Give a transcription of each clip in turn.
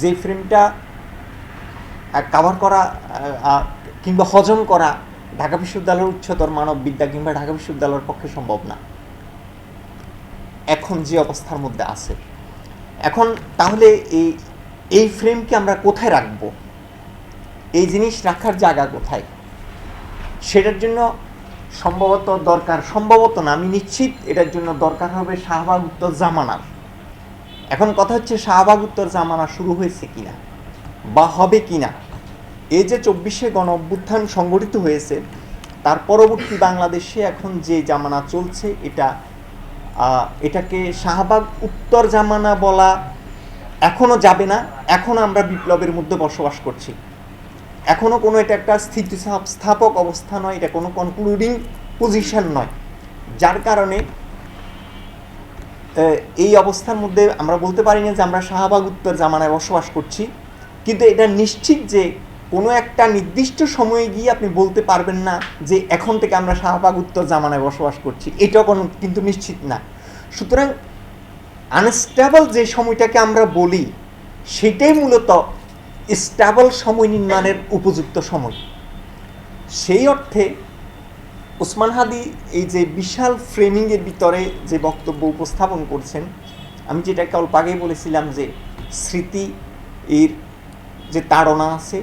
যে ফ্রেমটা কাভার করা কিংবা হজম করা ঢাকা বিশ্ববিদ্যালয়ের উচ্চতর মানব বিদ্যা কিংবা ঢাকা বিশ্ববিদ্যালয়ের পক্ষে সম্ভব না। এখন যে অবস্থার মধ্যে আছে। এখন তাহলে এই এই ফ্রেমকে আমরা কোথায় রাখব? এই জিনিস রাখার জায়গা কোথায়? সেটার জন্য সম্ভবত দরকার, সম্ভবত না, আমি নিশ্চিত এটার জন্য দরকার হবে শাহবাগ উত্তর জামানার। এখন কথা হচ্ছে শাহবাগ উত্তর জামানা শুরু হয়েছে কিনা বা হবে কিনা? এই যে চব্বিশে গণ অভ্যুত্থান সংগঠিত হয়েছে, তার পরবর্তী বাংলাদেশে এখন যে জামানা চলছে, এটা এটাকে শাহবাগ উত্তর জামানা বলা এখনও যাবে না, এখন আমরা বিপ্লবের মধ্যে বসবাস করছি। এখনও কোনো এটা একটা স্থিতিস্থাপক অবস্থা নয়, এটা কোনো কনক্লুডিং পজিশন নয়। যার কারণে এই অবস্থার মধ্যে আমরা বলতে পারি না যে আমরা শাহবাগ উত্তর জামানায় বসবাস করছি, কিন্তু এটা নিশ্চিত যে কোনো একটা নির্দিষ্ট সময়ে গিয়ে আপনি বলতে পারবেন না যে এখন থেকে আমরা শাহবাগ উত্তর জামানায় বসবাস করছি। এটাও কোনো, কিন্তু নিশ্চিত না। সুতরাং আনস্টেবল যে সময়টাকে আমরা বলি, সেটাই মূলত স্টেবল সময় নির্মাণের উপযুক্ত সময়। সেই অর্থে ওসমান হাদি এই যে বিশাল ফ্রেমিংয়ের ভিতরে যে বক্তব্য উপস্থাপন করছেন, আমি যেটাকে অল্প আগেই বলেছিলাম যে স্মৃতি এর যে তাড়না আছে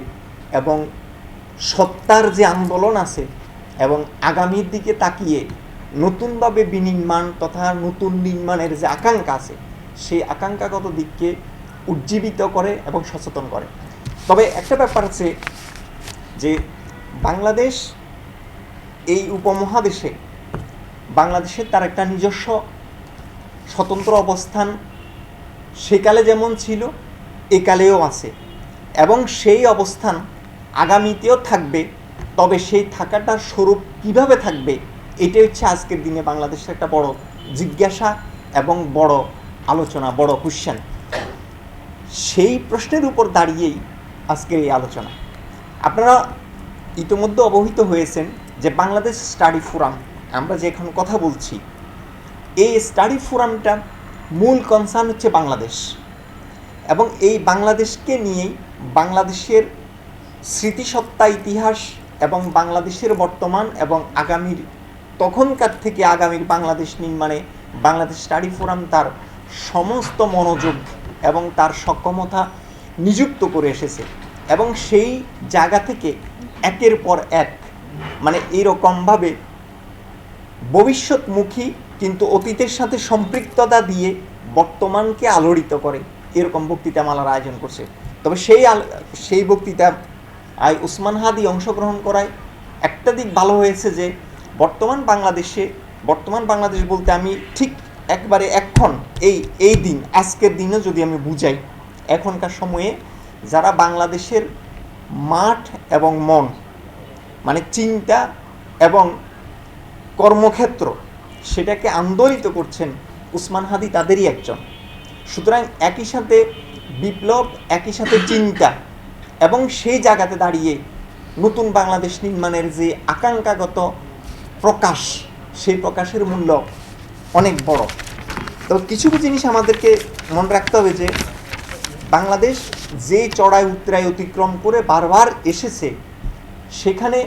এবং সত্তার যে আন্দোলন আছে এবং আগামীর দিকে তাকিয়ে নতুনভাবে বিনির্মাণ তথা নতুন নির্মাণের যে আকাঙ্ক্ষা আছে, সেই আকাঙ্ক্ষাগত দিককে উজ্জীবিত করে এবং সচেতন করে। তবে একটা ব্যাপার আছে যে বাংলাদেশ এই উপমহাদেশে বাংলাদেশের তার একটা নিজস্ব স্বতন্ত্র অবস্থান সেকালে যেমন ছিল, একালেও আছে। এবং সেই অবস্থান আগামীতেও থাকবে, তবে সেই থাকাটার স্বরূপ কীভাবে থাকবে, এটাই হচ্ছে আজকের দিনে বাংলাদেশের একটা বড় জিজ্ঞাসা এবং বড় আলোচনা, বড় কোশ্চেন সেই প্রশ্নের উপর দাঁড়িয়েই আজকের এই আলোচনা। আপনারা ইতিমধ্যে অবহিত হয়েছেন যে বাংলাদেশ স্টাডি ফোরাম, আমরা যে এখন কথা বলছি, এই স্টাডি ফোরামটা মূল কনসার্ন হচ্ছে বাংলাদেশ। এবং এই বাংলাদেশকে নিয়েই বাংলাদেশের স্মৃতিসত্তা, ইতিহাস এবং বাংলাদেশের বর্তমান এবং আগামীর, তখনকার থেকে আগামীর বাংলাদেশ নির্মাণে বাংলাদেশ স্টাডি ফোরাম তার সমস্ত মনোযোগ এবং তার সক্ষমতা নিযুক্ত করে এসেছে। এবং সেই জায়গা থেকে একের পর এক মানে এইরকমভাবে ভবিষ্যৎমুখী কিন্তু অতীতের সাথে সম্পৃক্ততা দিয়ে বর্তমানকে আলোড়িত করে, এরকম বক্তৃতা মালার আয়োজন করছে। তবে সেই সেই বক্তৃতা আই উসমান হাদি অংশগ্রহণ করায় একটা দিক ভালো হয়েছে যে, বর্তমান বাংলাদেশে, বর্তমান বাংলাদেশ বলতে আমি ঠিক একবারে এখন, এই এই দিন, আজকের দিনও যদি আমি বুঝাই, এখনকার সময়ে যারা বাংলাদেশের মাঠ এবং মন মানে চিন্তা এবং কর্মক্ষেত্র সেটাকে আন্দোলিত করছেন উসমান হাদি তাদেরই একজন। সুতরাং একই সাথে বিপ্লব, একই সাথে চিন্তা এবং সেই জায়গাতে দাঁড়িয়ে নতুন বাংলাদেশ নির্মাণের যে আকাঙ্ক্ষাগত প্রকাশ, সেই প্রকাশের মূল্য অনেক বড়। তো কিছু জিনিস আমাদেরকে মনে রাখতে হবে যে, বাংলাদেশ যে চড়াই উত্তরায় অতিক্রম করে বারবার এসেছে সেখানে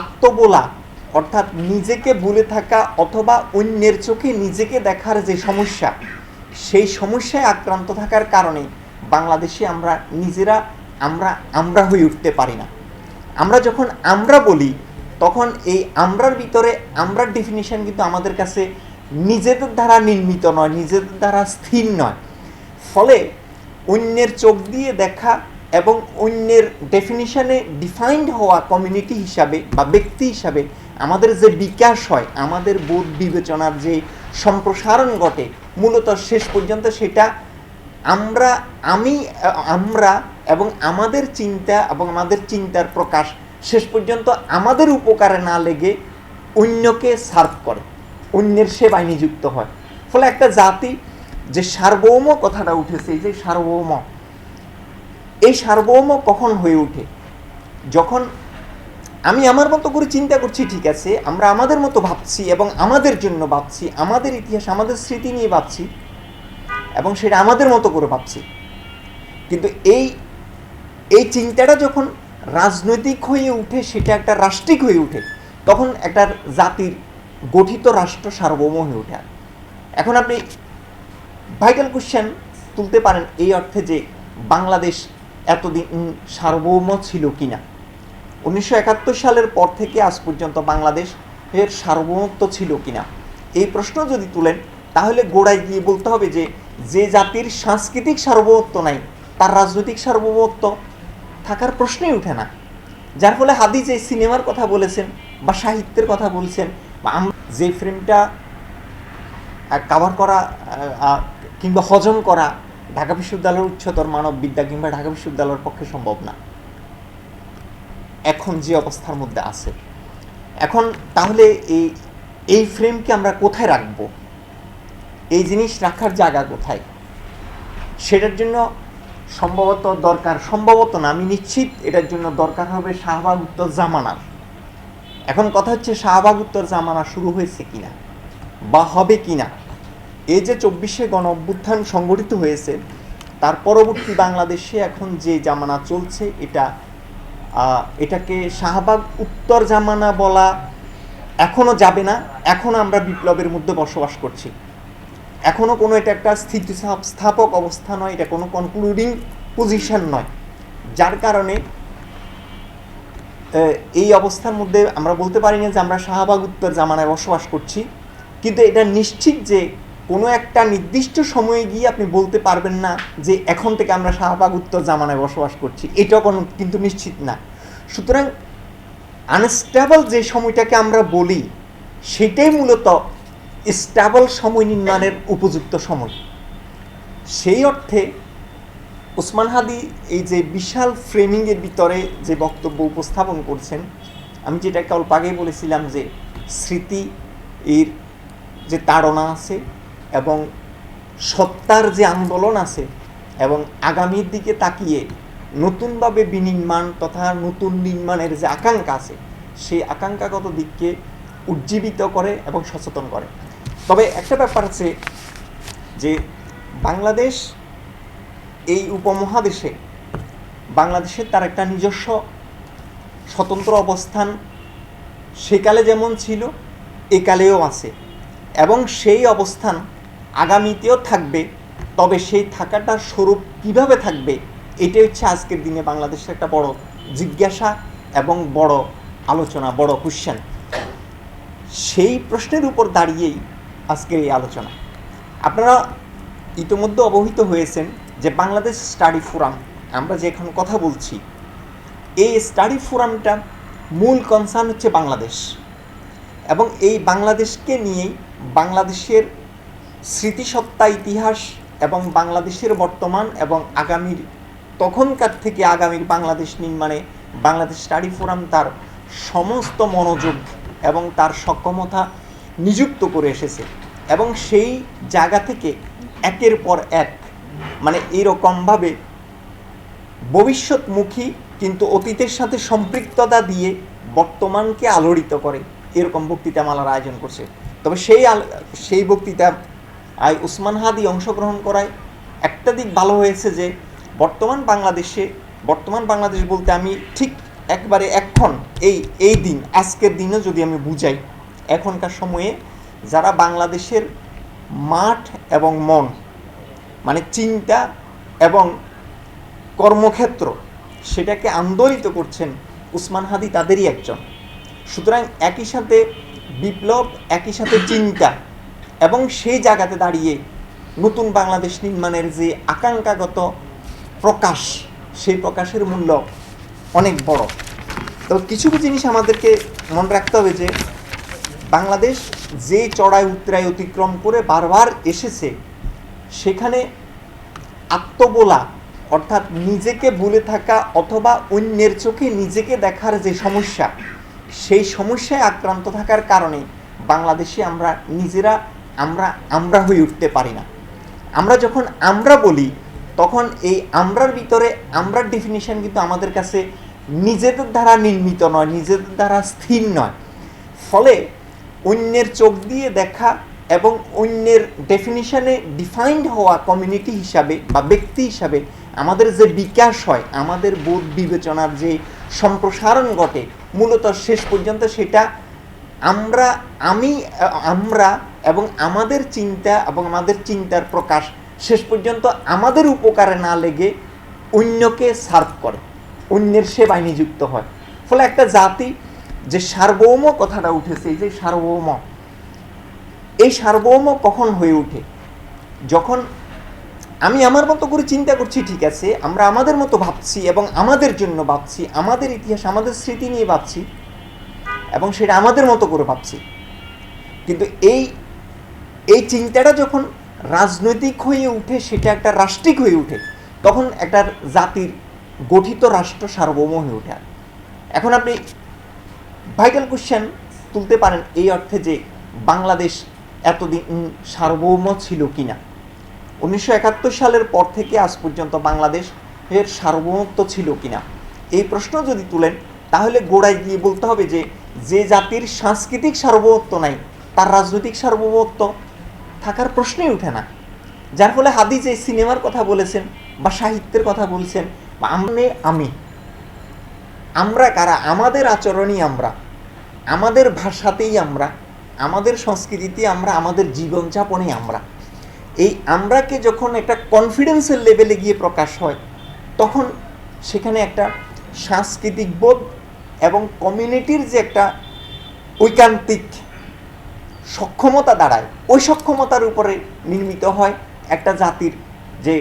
আত্মবোলা, অর্থাৎ নিজেকে ভুলে থাকা অথবা অন্যের চোখে নিজেকে দেখার যে সমস্যা, সেই সমস্যায় আক্রান্ত থাকার কারণে বাংলাদেশে আমরা নিজেরা আমরা আমরা হয়ে উঠতে পারি না। আমরা যখন আমরা বলি, তখন এই আমরার ভিতরে আমরার ডেফিনিশন কিন্তু আমাদের কাছে নিজেদের দ্বারা নির্মিত নয়, নিজেদের দ্বারা স্থির নয়। ফলে অন্যের চোখ দিয়ে দেখা এবং অন্যের ডেফিনিশনে ডিফাইন্ড হওয়া কমিউনিটি হিসাবে বা ব্যক্তি হিসাবে আমাদের যে বিকাশ হয়, আমাদের বোধ বিবেচনার যে সম্প্রসারণ ঘটে, মূলত শেষ পর্যন্ত সেটা আমরা, আমি, আমরা এবং আমাদের চিন্তা এবং আমাদের চিন্তার প্রকাশ শেষ পর্যন্ত আমাদের উপকারে না লেগে অন্যকে সার্ভ করে, অন্যের সেবায় নিযুক্ত হয়। ফলে একটা জাতি যে সার্বভৌম কথাটা উঠেছে, এই যে সার্বভৌম এই সার্বভৌম কখন হয়ে ওঠে? যখন আমি আমার মতো করে চিন্তা করছি, ঠিক আছে, আমরা আমাদের মতো ভাবছি এবং আমাদের জন্য ভাবছি, আমাদের ইতিহাস, আমাদের স্মৃতি নিয়ে ভাবছি এবং সেটা আমাদের মতো করে ভাবছি। কিন্তু এই এই চিন্তাটা যখন রাজনৈতিক হয়ে উঠে, সেটা একটা রাষ্ট্রিক হয়ে উঠে, তখন একটা জাতির গঠিত রাষ্ট্র সার্বভৌম হয়ে ওঠে। এখন আপনি ভাইটাল কোশ্চেন তুলতে পারেন এই অর্থে যে বাংলাদেশ এতদিন সার্বভৌম ছিল কিনা? উনিশশো একাত্তর সালের পর থেকে আজ পর্যন্ত বাংলাদেশ এর সার্বভৌমত্ব ছিল কিনা? এই প্রশ্ন যদি তুলেন, তাহলে গোড়ায় গিয়ে বলতে হবে যে যে জাতির সাংস্কৃতিক সার্বভৌমত্ব নাই, তার রাজনৈতিক সার্বভৌমত্ব থাকার প্রশ্নই ওঠে না। যার ফলে হাদি যে সিনেমার কথা বলেছেন বা সাহিত্যের কথা বলছেন বা যে ফ্রেমটা কাভার করা কিংবা হজম করা ঢাকা বিশ্ববিদ্যালয়ের উচ্চতর মানব বিদ্যা কিংবা ঢাকা বিশ্ববিদ্যালয়ের পক্ষে সম্ভব না। এখন যে অবস্থার মধ্যে আছে। এখন তাহলে এই এই ফ্রেমকে আমরা কোথায় রাখব? এই জিনিস রাখার জায়গা কোথায়? সেটার জন্য সম্ভবত দরকার, সম্ভবত না, আমি নিশ্চিত এটার জন্য দরকার হবে শাহবাগ উত্তর জামানার। এখন কথা হচ্ছে শাহবাগ উত্তর জামানা শুরু হয়েছে কিনা বা হবে কিনা। এই যে চব্বিশে গণ অভ্যুত্থান সংগঠিত হয়েছে, তার পরবর্তী বাংলাদেশে এখন যে জামানা চলছে, এটা এটাকে শাহবাগ উত্তর জামানা বলা এখনও যাবে না, এখন আমরা বিপ্লবের মধ্যে বসবাস করছি। এখনও কোনো এটা একটা স্থিতিস্থাপক অবস্থা নয়, এটা কোনো কনক্লুডিং পজিশন নয়। যার কারণে এই অবস্থার মধ্যে আমরা বলতে পারি না যে আমরা শাহবাগ উত্তর জামানায় বসবাস করছি, কিন্তু এটা নিশ্চিত যে কোনো একটা নির্দিষ্ট সময়ে গিয়ে আপনি বলতে পারবেন না যে এখন থেকে আমরা শাহবাগ উত্তর জামানায় বসবাস করছি। এটাও কোনো, কিন্তু নিশ্চিত না। সুতরাং আনস্টেবল যে সময়টাকে আমরা বলি, সেটাই মূলত স্টেবল সময় নির্মাণের উপযুক্ত সময়। সেই অর্থে ওসমান হাদি এই যে বিশাল ফ্রেমিংয়ের ভিতরে যে বক্তব্য উপস্থাপন করছেন, আমি যেটাকে অল্প আগেই বলেছিলাম যে স্মৃতি এর যে তাড়না আছে এবং সত্তার যে আন্দোলন আছে এবং আগামীর দিকে তাকিয়ে নতুনভাবে বিনির্মাণ তথা নতুন নির্মাণের যে আকাঙ্ক্ষা আছে, সেই আকাঙ্ক্ষাগত দিককে উজ্জীবিত করে এবং সচেতন করে। তবে একটা ব্যাপার আছে যে বাংলাদেশ এই উপমহাদেশে বাংলাদেশের তার একটা নিজস্ব স্বতন্ত্র অবস্থান সেকালে যেমন ছিল, একালেও আছে। এবং সেই অবস্থান আগামীতেও থাকবে, তবে সেই থাকাটার স্বরূপ কীভাবে থাকবে, এটাই হচ্ছে আজকের দিনে বাংলাদেশের একটা বড় জিজ্ঞাসা এবং বড় আলোচনা, বড় কোশ্চেন সেই প্রশ্নের উপর দাঁড়িয়েই আজকের এই আলোচনা। আপনারা ইতিমধ্যে অবহিত হয়েছেন যে বাংলাদেশ স্টাডি ফোরাম, আমরা যে এখন কথা বলছি, এই স্টাডি ফোরামটা মূল কনসার্ন হচ্ছে বাংলাদেশ। এবং এই বাংলাদেশকে নিয়েই বাংলাদেশের স্মৃতিসত্তা, ইতিহাস এবং বাংলাদেশের বর্তমান এবং আগামীর, তখনকার থেকে আগামীর বাংলাদেশ নির্মাণে বাংলাদেশ স্টাডি ফোরাম তার সমস্ত মনোযোগ এবং তার সক্ষমতা নিযুক্ত করে এসেছে এবং সেই জায়গা থেকে একের পর এক মানে এরকমভাবে ভবিষ্যৎমুখী কিন্তু অতীতের সাথে সম্পৃক্ততা দিয়ে বর্তমানকে আলোড়িত করে। এরকম বক্তৃতামালার আয়োজন করছে। তবে সেই সেই বক্তৃতা আই উসমান হাদি অংশগ্রহণ করায়। একটা দিক ভালো হয়েছে যে, বর্তমান বাংলাদেশে, বর্তমান বাংলাদেশ বলতে আমি ঠিক একবারে এখন, এই এই দিন, আজকের দিনে যদি আমি বুঝাই, এখনকার সময়ে যারা বাংলাদেশের মাঠ এবং মন মানে চিন্তা এবং কর্মক্ষেত্র, সেটাকে আন্দোলিত করছেন উসমান হাদি তাদেরই একজন। সুতরাং একই সাথে বিপ্লব, একই সাথে চিন্তা এবং সেই জায়গাতে দাঁড়িয়ে নতুন বাংলাদেশ নির্মাণের যে আকাঙ্ক্ষাগত প্রকাশ, সেই প্রকাশের মূল্য অনেক বড়। তো কিছু জিনিস আমাদেরকে মনে রাখতে হবে যে, বাংলাদেশ যে চড়াই উত্তরায় অতিক্রম করে বারবার এসেছে, সেখানে আত্মবোলা অর্থাৎ নিজেকে ভুলে থাকা অথবা অন্যের চোখে নিজেকে দেখার যে সমস্যা, সেই সমস্যায় আক্রান্ত থাকার কারণে বাংলাদেশে আমরা নিজেরা আমরা আমরা হয়ে উঠতে পারি না। আমরা যখন আমরা বলি, তখন এই আমরার ভিতরে, আমরার ডেফিনিশন কিন্তু আমাদের কাছে নিজেদের দ্বারা নির্মিত নয়, নিজেদের দ্বারা স্থির নয়। ফলে অন্যের চোখ দিয়ে দেখা এবং অন্যের ডেফিনিশনে ডিফাইন্ড হওয়া কমিউনিটি হিসাবে বা ব্যক্তি হিসাবে আমাদের যে বিকাশ হয়, আমাদের বোধ বিবেচনার যে সম্প্রসারণ ঘটে, মূলত শেষ পর্যন্ত সেটা আমরা, আমি, আমরা এবং আমাদের চিন্তা এবং আমাদের চিন্তার প্রকাশ শেষ পর্যন্ত আমাদের উপকারে না লেগে অন্যকে সার্ভ করে, অন্যের সেবায় নিযুক্ত হয়। ফলে একটা জাতি যে সার্বভৌম কথাটা উঠেছে যে সার্বভৌম, এই সার্বভৌম কখন হয়ে ওঠে? যখন আমি আমার মতো করে চিন্তা করছি, ঠিক আছে, আমরা আমাদের মতো ভাবছি এবং আমাদের জন্য ভাবছি, আমাদের ইতিহাস, আমাদের স্মৃতি নিয়ে ভাবছি এবং সেটা আমাদের মতো করে ভাবছি। কিন্তু এই এই চিন্তাটা যখন রাজনৈতিক হয়ে উঠে, সেটা একটা রাষ্ট্রিক হয়ে উঠে, তখন একটা জাতির গঠিত রাষ্ট্র সার্বভৌম হয়ে ওঠে। এখন আপনি ভাইটাল কোশ্চেন তুলতে পারেন এই অর্থে যে বাংলাদেশ এতদিন সার্বভৌম ছিল কি না উনিশশো একাত্তর সালের পর থেকে আজ পর্যন্ত বাংলাদেশ এর সার্বভৌমত্ব ছিল কি না এই প্রশ্ন যদি তুলেন, তাহলে গোড়ায় গিয়ে বলতে হবে যে যে জাতির সাংস্কৃতিক সার্বভৌমত্ব নাই, তার রাজনৈতিক সার্বভৌমত্ব থাকার প্রশ্নই ওঠে না। যার ফলে হাদি যে সিনেমার কথা বলেছেন বা সাহিত্যের কথা বলছেন বা আমনে আমি। আমরা কারা? আমাদের আচরণই আমরা। আমাদের ভাষাতেই আমরা। আমাদের সংস্কৃতিতে আমরা। আমাদের জীবনযাপনে আমরা। এই আমরাকে যখন একটা কনফিডেন্সের লেভেলে গিয়ে প্রকাশ হয়, তখন সেখানে একটা সাংস্কৃতিক বোধ এবং কমিউনিটির যে একটা ঐকান্তিক সক্ষমতা দাঁড়ায়, ওই সক্ষমতার উপরে নির্মিত হয় একটা জাতির যে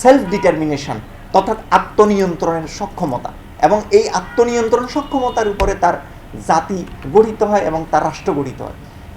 সেলফ ডিটারমিনেশন তথা আত্মনিয়ন্ত্রণের সক্ষমতা এবং এই আত্মনিয়ন্ত্রণ সক্ষমতার উপরে তার জাতি গঠিত হয় এবং তার রাষ্ট্র গঠিত হয়।